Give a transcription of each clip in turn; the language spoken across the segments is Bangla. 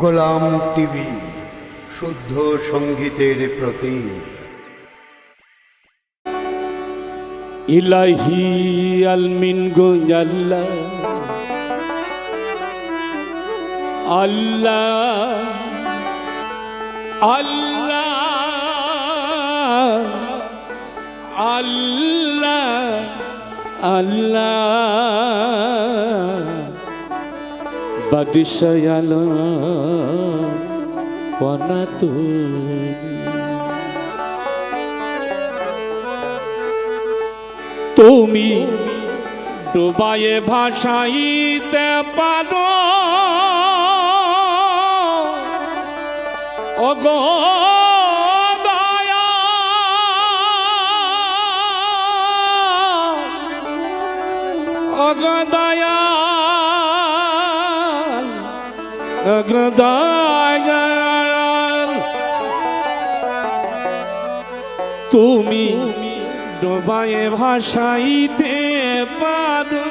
গোলাম টিভি শুদ্ধ সঙ্গীতের প্রতি। ইলাহি আলমিন গোজাল্লা আল্লাহ আল্লাহ আল্লাহ আল্লাহ। বাদিশায়াল পনা তুমি তুমি ডুবায়ে ভাষাইতে পারো। ওগো তুমি ডোবায়ে ভাসাইতে পারো।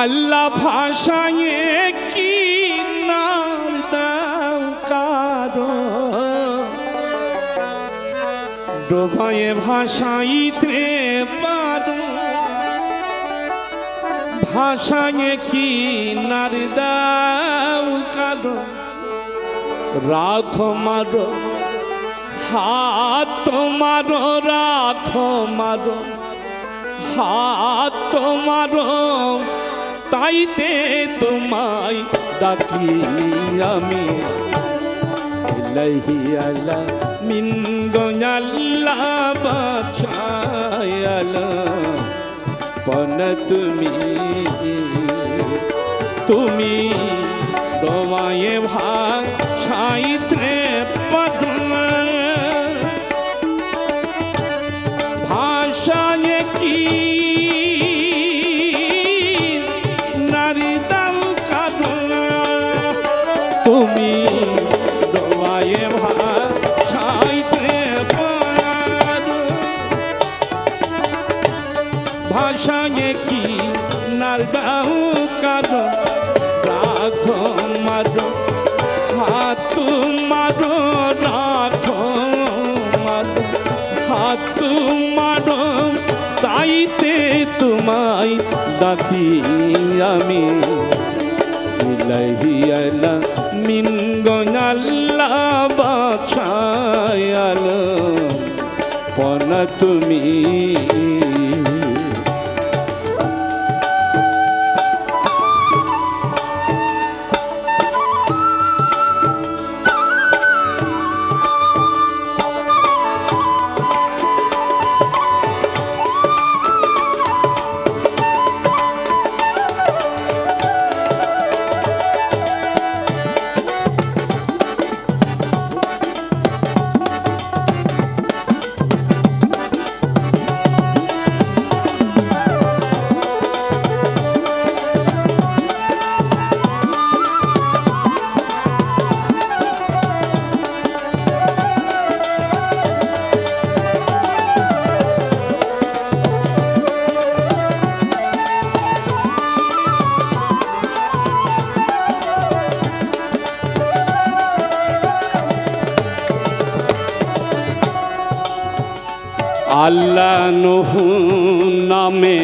আল্লাহ ভাষায় কি ডোবায়ে ভাসাইতে ভাষায়ে কি নার দাও কারও রাখ মারো। হাত তোমারো রাখো মারো। হাত তোমারো তাইতে তোমায় ডাকি আমি। ইলাহি আলা মিন পন তুমি তুমি ডাকি আল্লাহ নহু নামে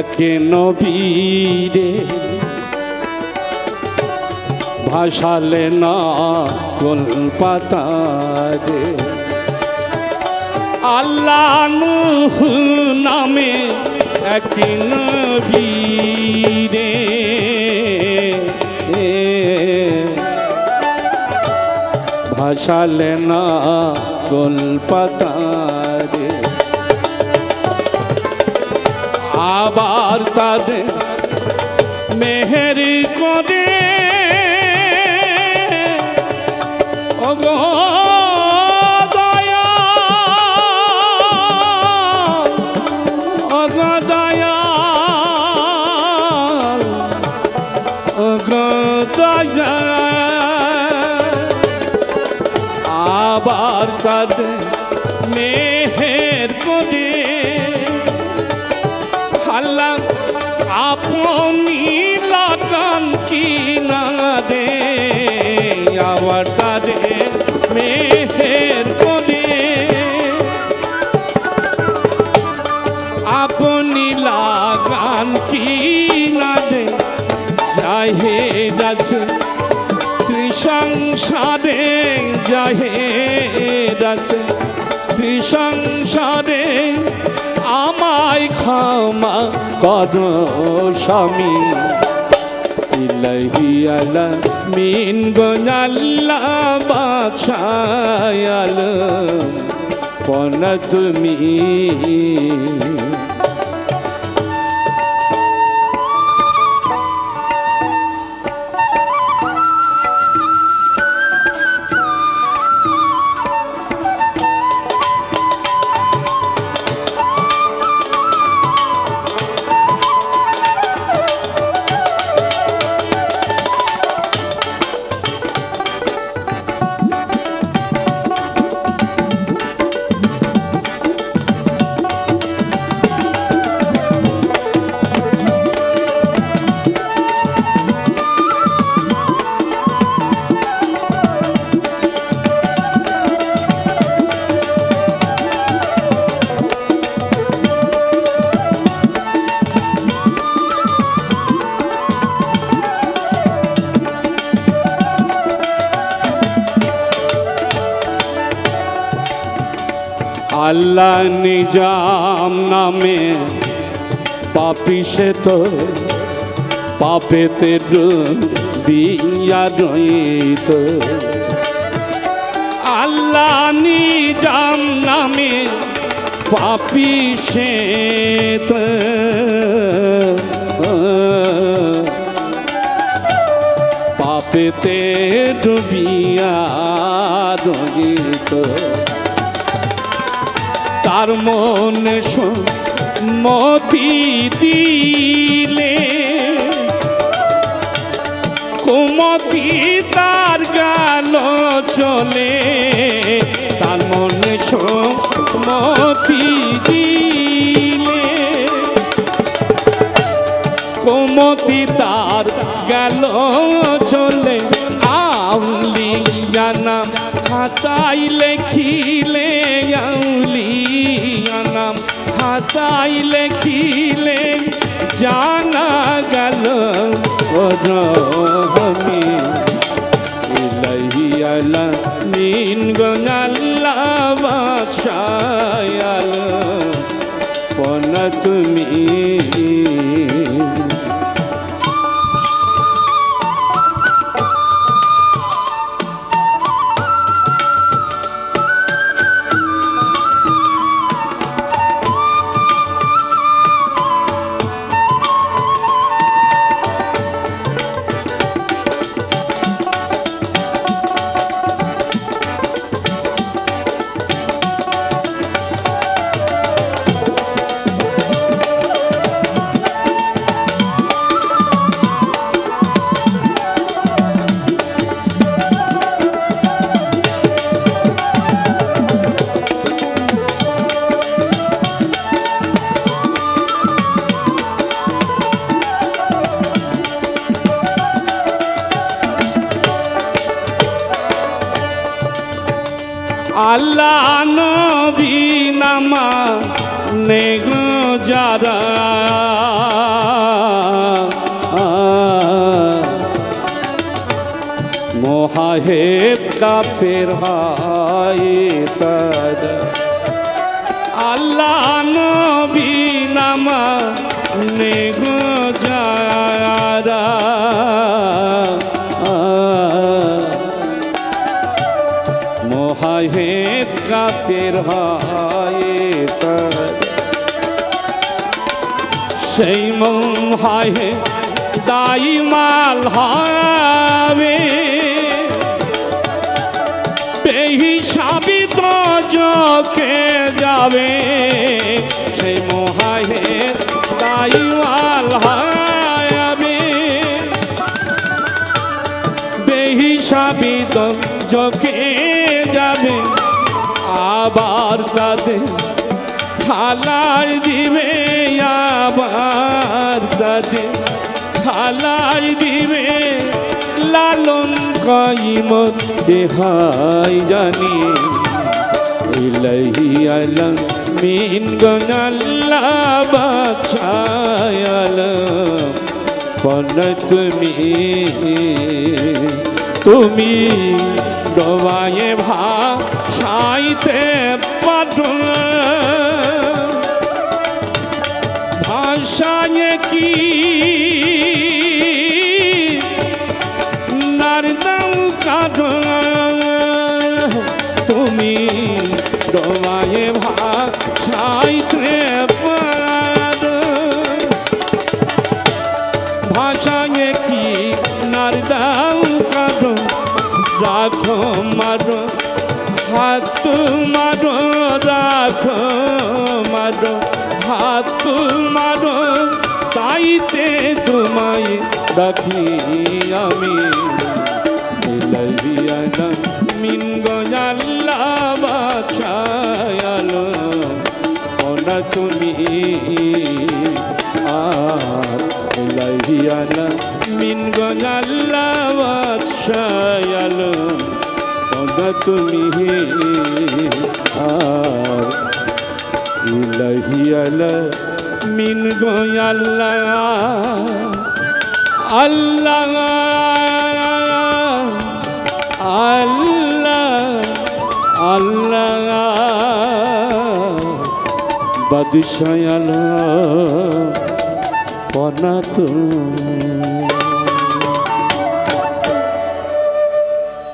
একে নবীরে ভাসালে না কলপাতারে আল্লাহ নহু নামে একে নবীরে। ভাসালে না কলপাতারে আবার তাদের মেহের করে। ওগো দয়া ওগো দয়া ওগো দয়া। আবার তাদের মেহের আবার তারে মেহের করে আপনি লাগান কি না দে? আমায় ক্ষমা কর স্বামী। ইলাহি আলা মিন গোনাল্লা বাছায়াল পন তুমি আল্লাহ নিজাম নামে পাপি সে তো পাপেতে বিয়া রইত আল্লাহ নিজাম নামে পাপি সে তো পাপেতে ডুবিয়া রইত তার মনে মতি দিলে। কুমতি তার গাল চলে, তার মনে মতি দিলে। কুমতি তার গেল চলে আউলি নাম খাতাই লেখিলে। খাতাই লেখিলেন জানা গেল রহমে নবী নামা নেগ যারা। কাফের হয় আল্লাহ নবী নামা নেগ হয় তার। সেই মোহাহে দাইমাল হবে। বেহিসাবি তো চোখে যাবে। আবার তাদের খালার দিবে, আবার তাদের হালাই দিবে। লালন কইম দেহাই জানি। ইলাহি আলম, মিন গনাল্লা বাদশাহ আলম। তুমি তুমি ডোবায়ে ভাষাইতে tempo. মিন গজাল্লা বাছায়ালো তুমি আর ইলাহিয়ালা মিন গয়াল্লা আল্লাহ। আল্লাহ আল্লাহ বাদশায়ালা পনা তুমি।